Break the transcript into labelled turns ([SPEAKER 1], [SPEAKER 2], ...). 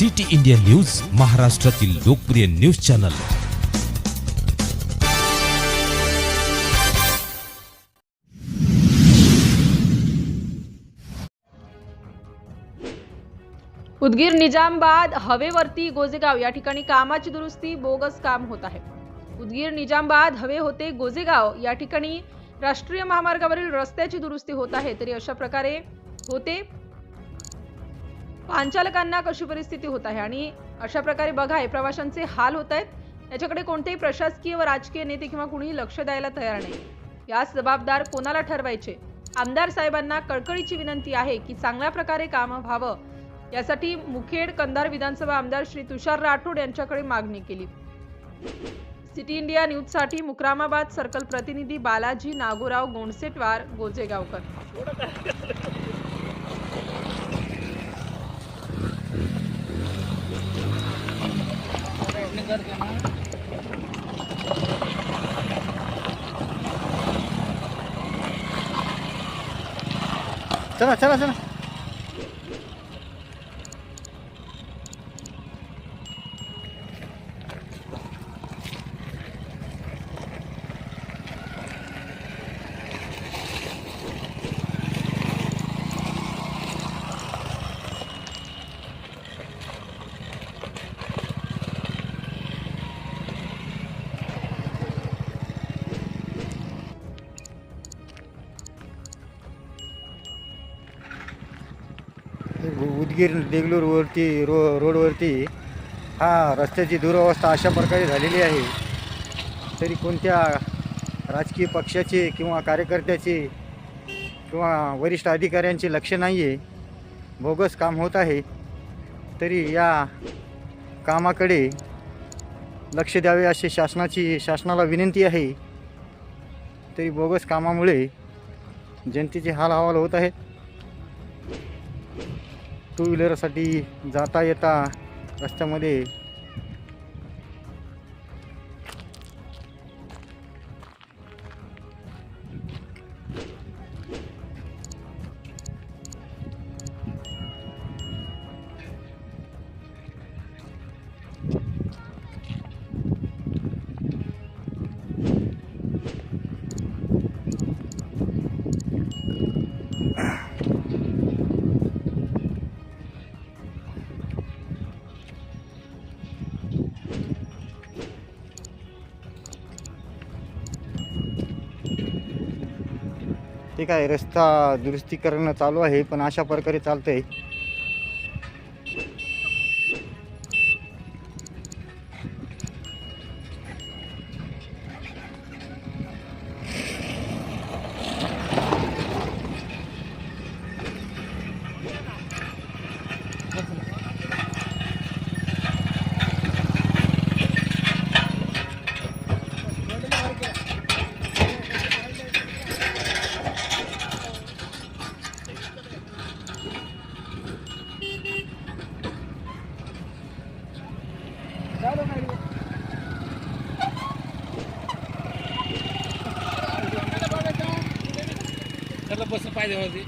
[SPEAKER 1] City India news महाराष्ट्रातील लोकप्रिय news channel.
[SPEAKER 2] Udgir Nizamabad हवेवरती गोजेगाव या ठिकाणी कामाची दुरुस्ती बोगस काम होत आहे. उदगीर निजामबाद हवे होते गोजेगाव या ठिकाणी राष्ट्रीय महामार्गावरील रस्त्याची दुरुस्ती होत आहे तरी अशा प्रकारे होते. पांचालकांना कशी परिस्थिती होत आहे? आणि अशा प्रकारे बघा हे प्रवाशांचे हाल होत आहेत. याच्याकडे कोणतेही प्रशासकीय व राजकीय नेते किंवा कुणीही लक्ष द्यायला तयार नाही. यास जबाबदार कोणाला ठरवायचे? आमदार साहेबांना कळकळीची विनंती आहे की चांगल्या प्रकारे काम व्हावं. यासाठी मुखेड कंधार विधानसभा आमदार श्री तुषार राठोड यांच्याकडे मागणी केली. सिटी इंडिया न्यूजसाठी मुक्रामाबाद सर्कल प्रतिनिधी बालाजी नागोराव गोंडसेटवार गोजेगावकर.
[SPEAKER 3] चला चला चला. उदगीर देगलूरवरती रो रोडवरती हा रस्त्याची दुरावस्था अशा प्रकारे झालेली आहे. तरी कोणत्या राजकीय पक्षाचे किंवा कार्यकर्त्याचे किंवा वरिष्ठ अधिकाऱ्यांचे लक्ष नाही आहे बोगस काम होत आहे. तरी या कामाकडे लक्ष द्यावे असे शासनाची शासनाला विनंती आहे. तरी बोगस कामामुळे जनतेचे हाल हवाल होत आहेत. टू व्हीलरसाठी जाता येता रस्त्यामध्ये ठीक काय रस्ता दुरुस्ती करणं चालू आहे पण अशा प्रकारे चालतंय.
[SPEAKER 4] आहे para o Sampaio de Rosi.